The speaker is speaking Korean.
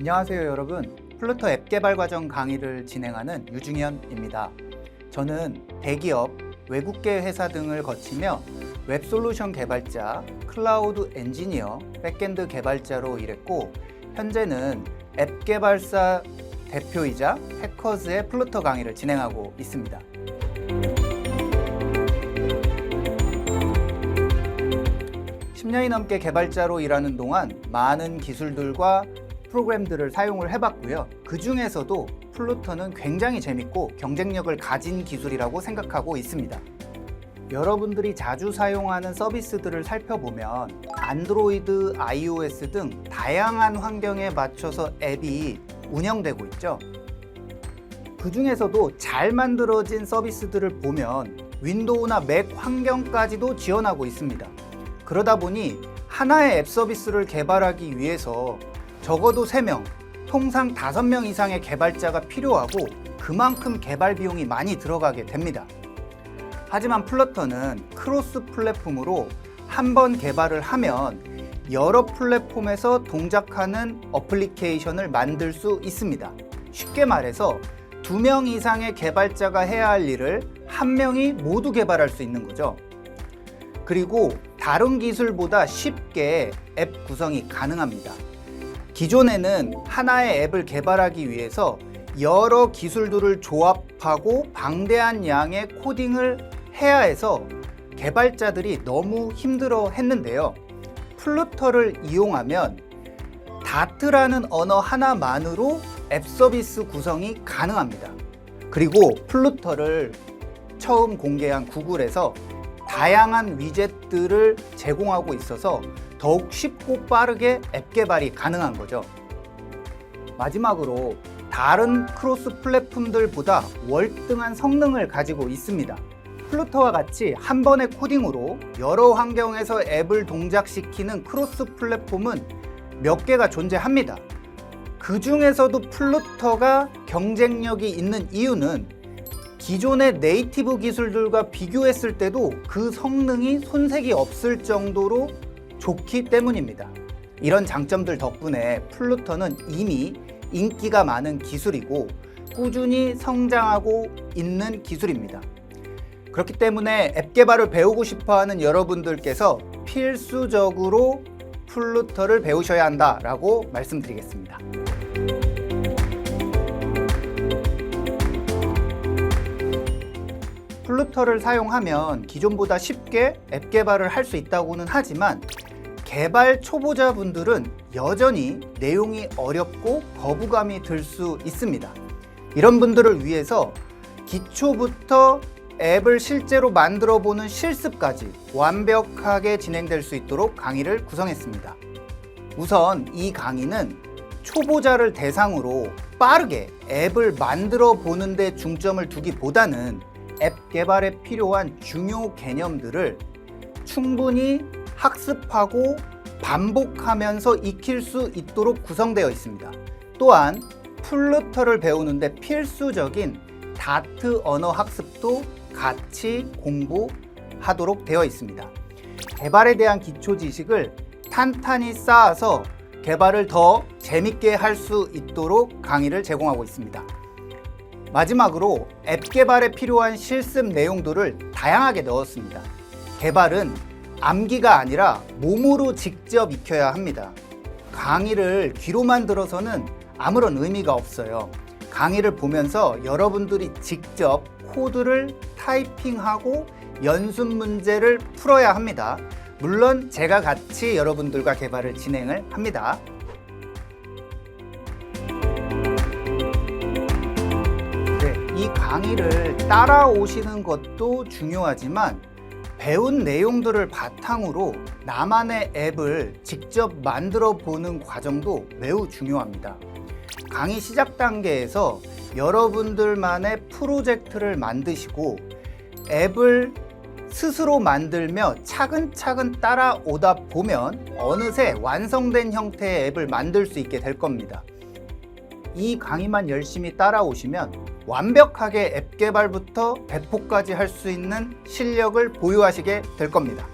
안녕하세요 여러분 플루터 앱 개발 과정 강의를 진행하는 유중현입니다 저는 대기업, 외국계 회사 등을 거치며 웹 솔루션 개발자, 클라우드 엔지니어, 백엔드 개발자로 일했고 현재는 앱 개발사 대표이자 해커즈의 플루터 강의를 진행하고 있습니다. 10년이 넘게 개발자로 일하는 동안 많은 기술들과 프로그램들을 사용을 해봤고요. 그 중에서도 플루터는 굉장히 재밌고 경쟁력을 가진 기술이라고 생각하고 있습니다. 여러분들이 자주 사용하는 서비스들을 살펴보면 안드로이드, iOS 등 다양한 환경에 맞춰서 앱이 운영되고 있죠. 그 중에서도 잘 만들어진 서비스들을 보면 윈도우나 맥 환경까지도 지원하고 있습니다. 그러다 보니 하나의 앱 서비스를 개발하기 위해서 적어도 3명, 통상 5명 이상의 개발자가 필요하고 그만큼 개발 비용이 많이 들어가게 됩니다. 하지만 플러터는 크로스 플랫폼으로 한 번 개발을 하면 여러 플랫폼에서 동작하는 어플리케이션을 만들 수 있습니다. 쉽게 말해서 두 명 이상의 개발자가 해야 할 일을 한 명이 모두 개발할 수 있는 거죠. 그리고 다른 기술보다 쉽게 앱 구성이 가능합니다. 기존에는 하나의 앱을 개발하기 위해서 여러 기술들을 조합하고 방대한 양의 코딩을 해야 해서 개발자들이 너무 힘들어 했는데요. 플루터를 이용하면 다트라는 언어 하나만으로 앱 서비스 구성이 가능합니다. 그리고 플루터를 처음 공개한 구글에서 다양한 위젯들을 제공하고 있어서 더욱 쉽고 빠르게 앱 개발이 가능한 거죠. 마지막으로 다른 크로스 플랫폼들보다 월등한 성능을 가지고 있습니다. 플루터와 같이 한 번의 코딩으로 여러 환경에서 앱을 동작시키는 크로스 플랫폼은 몇 개가 존재합니다. 그 중에서도 플루터가 경쟁력이 있는 이유는 기존의 네이티브 기술들과 비교했을 때도 그 성능이 손색이 없을 정도로 좋기 때문입니다. 이런 장점들 덕분에 플루터는 이미 인기가 많은 기술이고 꾸준히 성장하고 있는 기술입니다. 그렇기 때문에 앱 개발을 배우고 싶어 하는 여러분들께서 필수적으로 플루터를 배우셔야 한다라고 말씀드리겠습니다. 플루터를 사용하면 기존보다 쉽게 앱 개발을 할 수 있다고는 하지만 개발 초보자분들은 여전히 내용이 어렵고 거부감이 들 수 있습니다. 이런 분들을 위해서 기초부터 앱을 실제로 만들어 보는 실습까지 완벽하게 진행될 수 있도록 강의를 구성했습니다. 우선 이 강의는 초보자를 대상으로 빠르게 앱을 만들어 보는데 중점을 두기보다는 앱 개발에 필요한 중요 개념들을 충분히 학습하고 반복하면서 익힐 수 있도록 구성되어 있습니다. 또한 플루터를 배우는데 필수적인 다트 언어 학습도 같이 공부하도록 되어 있습니다. 개발에 대한 기초 지식을 탄탄히 쌓아서 개발을 더 재밌게 할 수 있도록 강의를 제공하고 있습니다. 마지막으로 앱 개발에 필요한 실습 내용들을 다양하게 넣었습니다. 개발은 암기가 아니라 몸으로 직접 익혀야 합니다. 강의를 귀로만 들어서는 아무런 의미가 없어요. 강의를 보면서 여러분들이 직접 코드를 타이핑하고 연습 문제를 풀어야 합니다. 물론 제가 같이 여러분들과 개발을 진행을 합니다. 네, 이 강의를 따라오시는 것도 중요하지만 배운 내용들을 바탕으로 나만의 앱을 직접 만들어 보는 과정도 매우 중요합니다. 강의 시작 단계에서 여러분들만의 프로젝트를 만드시고 앱을 스스로 만들며 차근차근 따라오다 보면 어느새 완성된 형태의 앱을 만들 수 있게 될 겁니다. 이 강의만 열심히 따라오시면 완벽하게 앱 개발부터 배포까지 할 수 있는 실력을 보유하시게 될 겁니다.